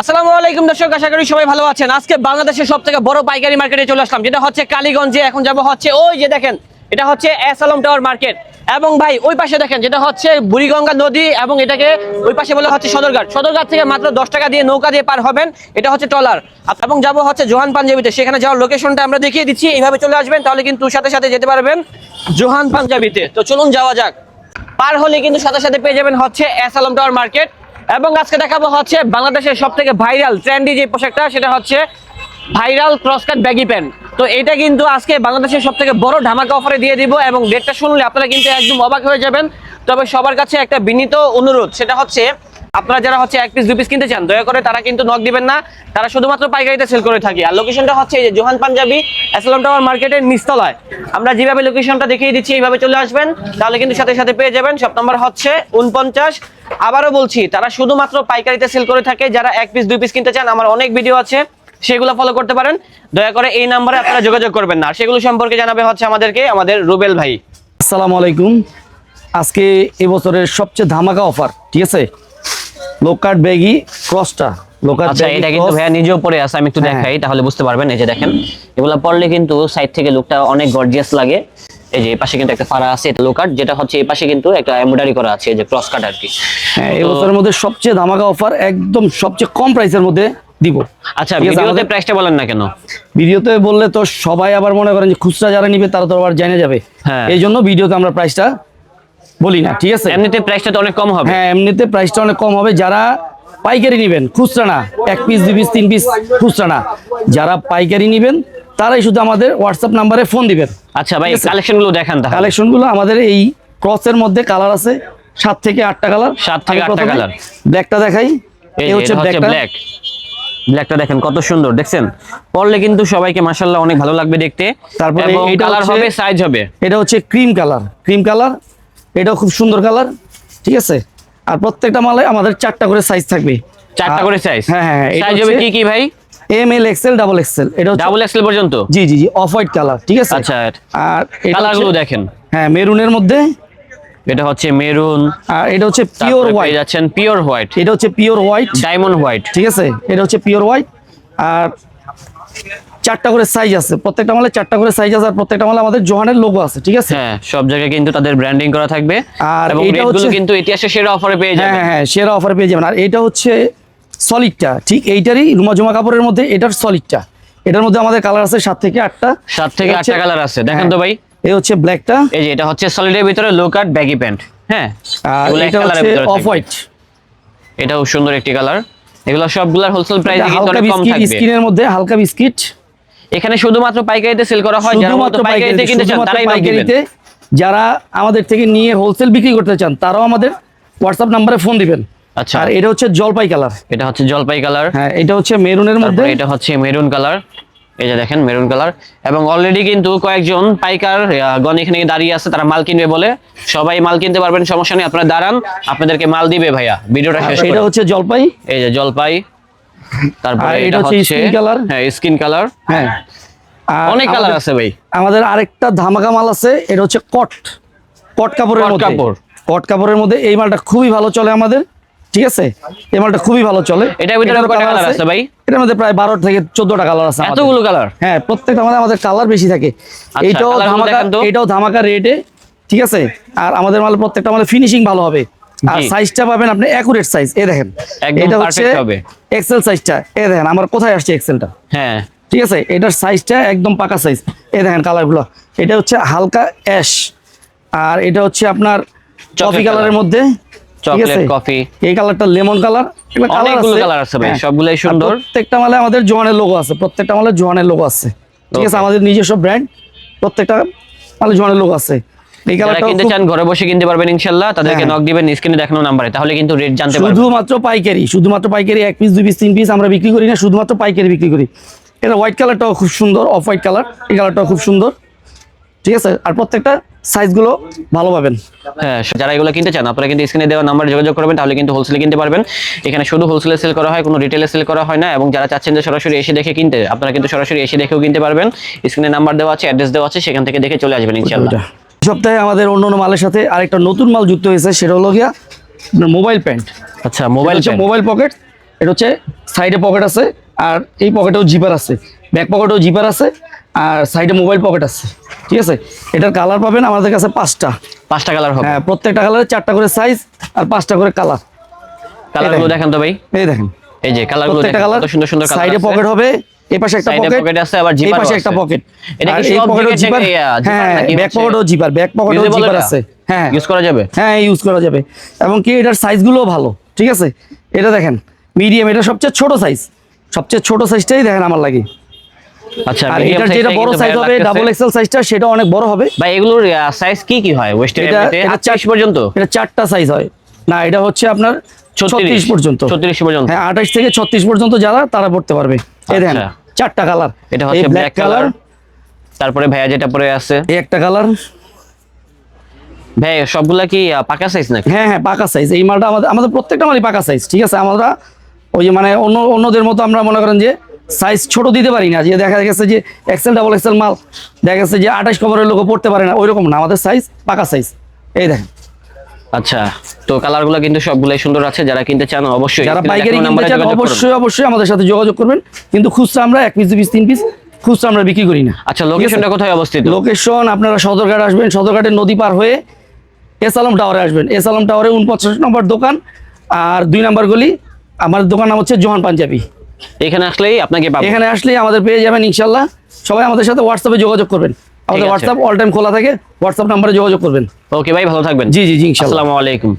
আসসালামু আলাইকুম দর্শক, আশা করি সবাই ভালো আছেন। আজকে বাংলাদেশের সব থেকে বড় পাইকারি মার্কেটে চলে আসলাম, যেটা হচ্ছে কালীগঞ্জে। এখন যাব হচ্ছে ওই যে দেখেন, এটা হচ্ছে এসালম টাওয়ার মার্কেট। এবং ভাই, ওই পাশে দেখেন, যেটা হচ্ছে বুড়িগঙ্গা নদী এবং এটাকে ওই পাশে বলে হচ্ছে সদরঘাট। সদরঘাট থেকে মাত্র দশ টাকা দিয়ে নৌকা দিয়ে পার হবেন, এটা হচ্ছে ট্রলার। এবং যাব হচ্ছে জোহান পাঞ্জাবিতে, সেখানে যাওয়ার লোকেশনটা আমরা দেখিয়ে দিচ্ছি, এইভাবে চলে আসবেন, তাহলে কিন্তু সাথে সাথে যেতে পারবেন জোহান পাঞ্জাবিতে। তো চলুন যাওয়া যাক। পার হলে কিন্তু সাথে সাথে পেয়ে যাবেন হচ্ছে এসালম টাওয়ার মার্কেট। এবং আজকে দেখাবো হচ্ছে বাংলাদেশের সব থেকে ভাইরাল ট্রেন্ডি যে পোশাকটা, সেটা হচ্ছে ভাইরাল ক্রসকাট ব্যাগি প্যান্ট তো এটা কিন্তু আজকে বাংলাদেশের সব থেকে বড় ঢামাকা অফারে দিয়ে দিব এবং ডেটটা শুনলে আপনারা কিন্তু একদম অবাক হয়ে যাবেন। তবে সবার কাছে একটা বিনীত অনুরোধ, সেটা হচ্ছে আপনারা যারা হচ্ছে এক পিস দু পিস কিনতে চান, দয়া করে তারা কিন্তু নক দিবেন না। তারা শুধুমাত্র পাইকারিতে সেল করে থাকি। আর লোকেশনটা হচ্ছে এই যে জোহান পাঞ্জাবি অ্যাসলাম টাওয়ার মার্কেটের নিস্তলায় আমরা যেভাবে লোকেশনটা দেখিয়ে দিচ্ছি, এইভাবে চলে আসবেন। তাহলে কিন্তু সাথে সাথে পেয়ে যাবেন। সব নাম্বার হচ্ছে উনপঞ্চাশ আবারও বলছি, তারা শুধুমাত্র পাইকারিতে সেল করে থাকে। যারা এক পিস দুই পিস কিনতে চান, আমার অনেক ভিডিও আছে, সেগুলো ফলো করতে পারেন। দয়া করে এই নাম্বারে আপনারা যোগাযোগ করবেন না। সেগুলো সম্পর্কে জানাবে হচ্ছে আমাদেরকে, আমাদের রুবেল ভাই। আসসালামু আলাইকুম। আজকে এবছরের সবচেয়ে ধামাকা অফার ঠিক আছে? লোকার্ড ব্যাগি ক্রসটা। আচ্ছা এটা কিন্তু ভাইয়া নিজেও পরে আছে আমি একটু হ্যাঁ। দেখাই তাহলে বুঝতে পারবেন এই যে দেখেন। এগুলা পরলে কিন্তু সাইড থেকে লুকটা অনেক গর্জিয়াস লাগে। এই যে এই পাশে কিন্তু একটা ফাড়া আছে এটা লোকার্ড যেটা হচ্ছে এই পাশে কিন্তু একটা এমব্রয়ডারি করা আছে যে ক্রস কাট আর কি মধ্যে সবচেয়ে ধামাকা অফার একদম সবচেয়ে কম প্রাইসের মধ্যে দিব। আচ্ছা ভিডিওতে প্রাইসটা বলেন না কেন? ভিডিওতে বললে তো সবাই আবার মনে করেন যে খুচরা যারা নিবে তারা তো আবার জেনে যাবে। হ্যাঁ। এই জন্য ভিডিওতে আমরা প্রাইসটা বলি না ঠিক আছে? এমনিতে প্রাইসটা তো অনেক কম হবে। হ্যাঁ এমনিতে প্রাইসটা অনেক কম হবে। যারা পাইকারি নিবেন খুচরা না এক পিস দুই পিস তিন পিস খুচরা না। যারা পাইকারি নিবেন তারাই শুধু আমাদের হোয়াটসঅ্যাপ নাম্বারে ফোন দিবেন। আচ্ছা ভাই কালেকশনগুলো। দেখান তাহলে। কালেকশনগুলো আমাদের এই ক্রসের মধ্যে কালার আছে। সাত থেকে আটটা কালার সাত থেকে আটটা কালার ব্ল্যাকটা দেখাই। এই হচ্ছে এটা হচ্ছে ব্ল্যাক ব্ল্যাকটা দেখেন কত সুন্দর দেখছেন? পরলে কিন্তু সবাইকে মাশাআল্লাহ অনেক ভালো লাগবে দেখতে। তারপরে কালার হবে সাইজ হবে। এটা হচ্ছে ক্রিম কালার ক্রিম কালার এটাও খুব সুন্দর কালার ঠিক আছে? আর প্রত্যেকটা মালে আমাদের চারটা করে সাইজ থাকবে। চারটা করে সাইজ হ্যাঁ হ্যাঁ সাইজ হবে কি কি ভাই? M L XL double XL এটা ডাবল এক্সেল পর্যন্ত? জি জি জি অফ হোয়াইট কালার ঠিক আছে? আচ্ছা আর এটা কালার দেখেন। হ্যাঁ মেরুনের মধ্যে। এটা হচ্ছে মেরুন। আর এটা হচ্ছে পিওর হোয়াইট যাচ্ছেন পিওর হোয়াইট এটা হচ্ছে পিওর হোয়াইট ডায়মন্ড হোয়াইট ঠিক আছে? এটা হচ্ছে পিওর হোয়াইট আর চারটা করে সাইজ আছে। প্রত্যেকটা মালে চারটা করে সাইজ আছে আর প্রত্যেকটা মালে আমাদের জোহানের লোগো আছে ঠিক আছে? হ্যাঁ সব জায়গায় কিন্তু তাদের ব্র্যান্ডিং করা থাকবে। আর এটা হচ্ছে- কিন্তু ইতিহাসে সেরা অফারে পেয়ে হ্যাঁ যাবেন। হ্যাঁ হ্যাঁ সেরা অফার পেয়ে যাবেন। আর এটা হচ্ছে সলিডটা ঠিক এইটারই রুমা জমা কাপড়ের মধ্যে এটার সলিডটা এটার মধ্যে আমাদের কালার আছে সাত থেকে আটটা। সাত থেকে আটটা কালার আছে। দেখেন হ্যাঁ, তো ভাই। এই হচ্ছে ব্ল্যাকটা এই যে এটা হচ্ছে সলিডের ভিতরে লো কাট ব্যাগি প্যান্ট হ্যাঁ আর এটা হচ্ছে অফ হোয়াইট এটাও সুন্দর একটি কালার এগুলো সবগুলোর হোলসেল প্রাইসে কিন্তু অনেক কম থাকবে। স্কিনের মধ্যে হালকা বিস্কিট। এখানে শুধুমাত্র পাইকারিতে সেল করা হয় যারা শুধুমাত্র পাইকারিতে পাইকারিতে কিনতে চান তারাই পাইকারিতে যারা আমাদের থেকে নিয়ে হোলসেল বিক্রি করতে চান তারাও আমাদের হোয়াটসঅ্যাপ নম্বরে ফোন দিবেন। আচ্ছা। আর এটা হচ্ছে জলপাই কালার এটা হচ্ছে জলপাই কালার হ্যাঁ এটা হচ্ছে মেরুনের মধ্যে। এটা হচ্ছে মেরুন কালার এই যে দেখেন মেরুন কালার এবং অলরেডি কিন্তু কয়েকজন পাইকার গণ এখানে দাঁড়িয়ে আছে তারা মাল কিনবে বলে। সবাই মাল কিনতে পারবেন সমস্যা নেই আপনারা দাঁড়ান আপনাদেরকে মাল দিবে ভাইয়া। ভিডিওটা শেষ এটা হচ্ছে জলপাই? এই যে জলপাই তারপরে এটা হচ্ছে skin color। হ্যাঁ স্কিন কালার হ্যাঁ। অনেক কালার আছে ভাই। আমাদের আরেকটা ধামাকা মাল আছে এটা হচ্ছে কট। কট কাপড়ের মধ্যে। কাপড়। কট কাপড়ের মধ্যে এই মালটা খুবই ভালো চলে আমাদের। ঠিক আছে? এই মালটা খুবই ভালো চলে। এটার ভিতরে কয়টা কালার আছে ভাই? এটার মধ্যে প্রায় বারো থেকে চোদ্দটা কালার আছে এতগুলো কালার হ্যাঁ প্রত্যেকটা আমাদের আমাদের কালার বেশি থাকে। আচ্ছা, এইটাও ধামাকা। এটাও ধামাকা রেটে ঠিক আছে? আর আমাদের মাল প্রত্যেকটা মালে ফিনিশিং ভালো হবে। আর সাইজটা পাবেন আপনি অ্যাকুরেট সাইজ এ দেখেন। একদম এটা হচ্ছে হবে। এক্সেল সাইজটা এ দেখেন আমার কোথায় আসছে এক্সেলটা হ্যাঁ। ঠিক আছে? এটার সাইজটা একদম পাকা সাইজ এই দেখেন কালারগুলো এটা হচ্ছে হালকা অ্যাশ আর এটা হচ্ছে আপনার কফি কালারের মধ্যে চকলেট কফি। এই কালারটা লেমন কালার অনেকগুলো colour আছে ভাই, সবগুলাই সুন্দর। প্রত্যেকটা মালে আমাদের জোয়ানের লোগো আছে প্রত্যেকটা মালে জোয়ানের লোগো আছে। ঠিক আছে আমাদের নিজস্ব ব্র্যান্ড প্রত্যেকটা মালে জোয়ানের লোগো আছে। এই কালারটা কিনতে চান ঘরে বসে কিনতে পারবেন ইনশাল্লাহ তাদেরকে হ্যাঁ। নক দিবেন স্ক্রিনে দেখানো নাম্বারে তাহলে কিন্তু রেট জানতে পারবেন। শুধুমাত্র পাইকারি শুধুমাত্র পাইকারি এক পিস দুই পিস তিন পিস আমরা বিক্রি করি না শুধুমাত্র পাইকারি বিক্রি করি। এটা হোয়াইট কালারটাও খুব সুন্দর অফ হোয়াইট কালার এই কালারটাও খুব সুন্দর। ঠিক আছে আর প্রত্যেকটা সাইজগুলো ভালো পাবেন। হ্যাঁ যারা এগুলো কিনতে চান আপনারা কিন্তু স্ক্রিনে দেওয়া নাম্বারে যোগাযোগ করবেন তাহলে কিন্তু হোলসেলে কিনতে পারবেন। এখানে শুধু হোলসেলে সেল করা হয় কোনো রিটেলে সেল করা হয় না এবং যারা চাচ্ছেন যে সরাসরি এসে দেখে কিনতে আপনারা কিন্তু সরাসরি এসে দেখেও কিনতে পারবেন। স্ক্রিনে নাম্বার দেওয়া আছে অ্যাড্রেস দেওয়া আছে সেখান থেকে দেখে চলে আসবেন ইনশাল্লাহ এই সপ্তাহে আমাদের অন্য অন্য মালের সাথে আরেকটা নতুন মাল যুক্ত হয়েছে সেটা হলো গিয়া মোবাইল প্যান্ট আচ্ছা মোবাইল মোবাইল পকেট এটা হচ্ছে সাইডে পকেট আছে আর এই পকেটেও জিপার আছে। ব্যাক পকেটেও জিপার আছে আর সাইডে মোবাইল পকেট আছে ঠিক আছে? এটার কালার পাবেন আমাদের কাছে পাঁচটা। পাঁচটা কালার হবে। হ্যাঁ প্রত্যেকটা কালারে চারটা করে সাইজ আর পাঁচটা করে কালার। কালারগুলো দেখেন। তো ভাই। এই দেখেন। এই যে কালারগুলো দেখেন কালার কত সুন্দর সুন্দর কালার সাইডে পকেট হবে এই পাশে একটা পকেট আছে, আবার ও পাশে একটা পকেট এটা কি সব পকেটও জিপার? হ্যাঁ ব্যাক পকেটও জিপার ব্যাক পকেটও জিপার আছে। হ্যাঁ। ইউজ করা যাবে? হ্যাঁ ইউজ করা যাবে। এবং কি এটার সাইজগুলোও ভালো ঠিক আছে? এটা দেখেন মিডিয়াম এটা সবচেয়ে ছোট সাইজ সবচেয়ে ছোট সাইজটাই দেখেন আমার লাগে। আচ্ছা আর medium যেটা বড় সাইজ হবে ডাবল এক্সেল সাইজটা সেটা অনেক বড় হবে। ভাই এগুলোর সাইজ কি কি হয়? ওয়েস্টার্ন এমনিতে 28 পর্যন্ত? এটা চারটা সাইজ হয়। না এটা হচ্ছে আপনার 36 পর্যন্ত। 36 পর্যন্ত। হ্যাঁ আঠাশ থেকে ছত্রিশ পর্যন্ত যারা তারা পড়তে পারবে। এই দেখেন আচ্ছা। চারটা কালার এটা হচ্ছে ব্ল্যাক কালার তারপরে ভাইয়া যেটা পরে আছে? এই একটা কালার ভাই সবগুলা কি পাকা সাইজ নাকি? হ্যাঁ হ্যাঁ পাকা সাইজ এই মালটা আমাদের আমাদের প্রত্যেকটা মালই পাকা সাইজ ঠিক আছে? আমরা ওই মানে অন্য অন্যদের মতো আমরা মনে করেন যে সাইজ ছোট দিতে পারি না যে দেখা গেছে যে এক্সেল ডাবল এক্সেল মাল দেখা গেছে যে আঠাশ কভারের লোক পড়তে পারে না ওইরকম না আমাদের সাইজ পাকা সাইজ এই দেখেন। আচ্ছা তো কালারগুলো কিন্তু সবগুলাই সুন্দর আছে যারা কিনতে চান অবশ্যই যারা পাইকারি কিনতে চান অবশ্যই অবশ্যই আমাদের সাথে যোগাযোগ করবেন কিন্তু খুচরা আমরা এক পিস দু পিস তিন পিস খুচরা আমরা বিক্রি করি না। আচ্ছা লোকেশনটা কোথায় অবস্থিত? লোকেশন আপনারা সদরঘাট আসবেন সদরঘাটের নদী পার হয়ে এস আলম টাওয়ারে আসবেন। এস আলম টাওয়ারে উনপঞ্চাশ নম্বর দোকান আর দুই নম্বর গলি আমার দোকান নাম হচ্ছে জোহান পাঞ্জাবি। এখানে আসলেই আপনাকে এখানে আসলেই আমাদের পেয়ে যাবেন ইনশাল্লাহ সবাই আমাদের সাথে হোয়াটসঅ্যাপে যোগাযোগ করবেন। আমাদের হোয়াটসঅ্যাপ অল টাইম খোলা থাকে হোয়াটসঅ্যাপ নাম্বারে যোগাযোগ করবেন। ওকে ভাই ভালো থাকবেন। জি জি জি ইনশাল্লাহ আসসালামু আলাইকুম।